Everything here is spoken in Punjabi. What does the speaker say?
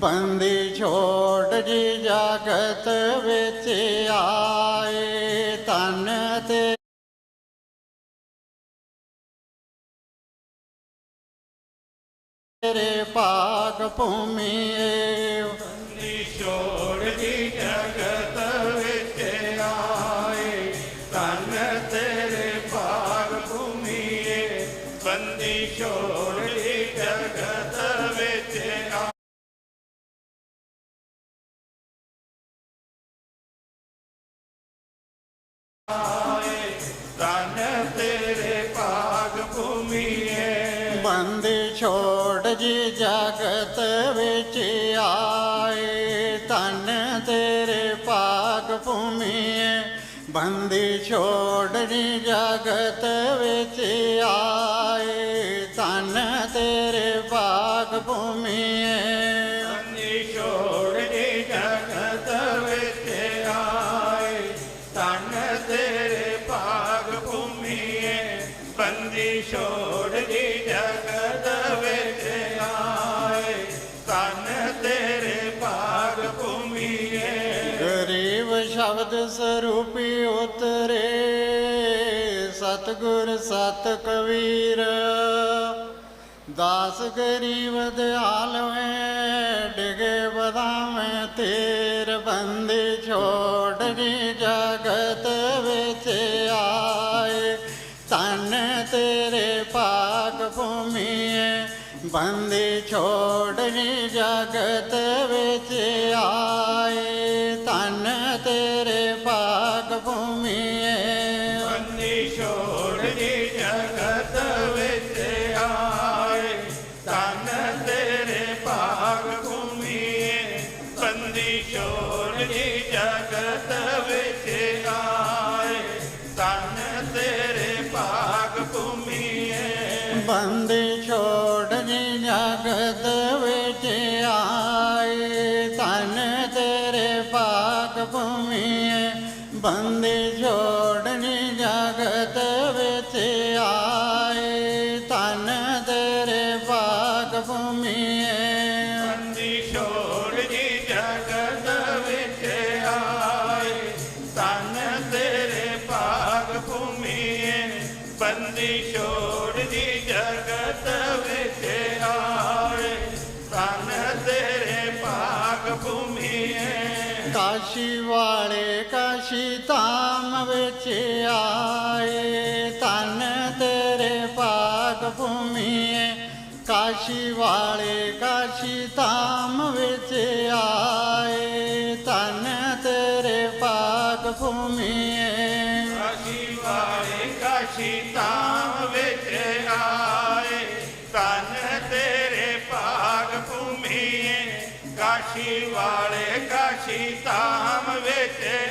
ਬੰਦੀ ਛੋੜ ਜੀ ਜਗਤ ਵਿੱਚ ਆਏ ਤਨ ਤੇ ਤੇਰੇ ਭਾਗ ਭੂਮੀ ਏ ਬੰਦੀ ਛੋੜ ਜੀ ਜਗਤ ਵਿੱਚ ਆਏ ਤਨ ਤੇਰੇ ਭਾਗ ਭੂਮੀਏ ਬੰਦੀ ਛੋੜ ਜੀ ਜਗਤ ਵਿੱਚ ਤੇਰੇ ਭਾਗ ਭੂਮੀਏ। ਬੰਦੀ ਛੋੜ ਜੀ ਜਗਤ ਵਿੱਚ ਆਏ ਤਨ ਤੇਰੇ ਭਾਗ ਭੂਮੀ ਏ ਬੰਦੀ ਛੋੜ ਜੀ ਜਗਤ ਵਿੱਚ ਆਏ ਤਨ ਤੇਰੇ ਭਾਗ ਭੂਮੀ ਏ ਸ਼ਬਦ ਸਰੂਪੀ ਉਤਰੇ, ਸਤਗੁਰ ਸਤ ਕਬੀਰ ਦਾਸ ਗਰੀਬ ਦਿਆਲ ਵੇ ਡਿਗੇ ਬਦਾਵੇਂ ਤੇਰ। ਬੰਦੀ ਛੋੜ ਜੀ ਜਗਤ ਵਿੱਚ ਪਾਕ ਬੰਦੀ ਛੋੜ ਜੀ ਜਗਤ ਵਿੱਚ ਆਏ। ਤਨ ਤੇਰੇ ਪਾਕ ਭੂਮੀਏ। ਬੰਦੀ ਛੋੜ ਦੀ ਜਗਤ ਵਿੱਚ ਆਏ। ਤਨ ਤੇਰੇ ਭਾਗ ਭੂਮੀਏ, ਬੰਦੀ ਛੋੜ ਦੀ ਜਗਤ ਵਿੱਚ ਆਏ। ਤਨ ਤੇਰੇ ਬੰਦੀ ਛੋੜ ਜੀ ਜਗਤ ਵਿੱਚ ਆਏ। ਤਨ ਤੇਰੇ ਪਾਕ ਭੂਮੀਏ, ਬੰਦੀ ਛੋੜਨੀ ਜਗਤ ਵਿੱਚ ਆਏ। ਤਨ ਤੇਰੇ ਪਾਕ ਭੂਮੀਏ ਭੂਮੀਏ ਕਾਸ਼ੀ ਵਾਲੇ ਕਾਸ਼ੀ ਧਾਮ ਵਿੱਚ ਆਏ ਤਨ ਤੇਰੇ ਪਾਕ ਭੂਮੀਏ। ਕਾਸ਼ੀ ਵਾਲੇ ਕਾਸ਼ੀ ਧਾਮ ਵਿੱਚ ਆਏ ਤਨ ਤੇਰੇ ਪਾਕ ਭੂਮੀਏ। ਕਾਸ਼ੀ ਵਾਲੇ ਕਾਸ਼ੀ ਧਾਮ ਕਾਸ਼ੀ ਵਾਲੇ ਕਾਸ਼ੀ ਧਾਮ ਵਿੱਚ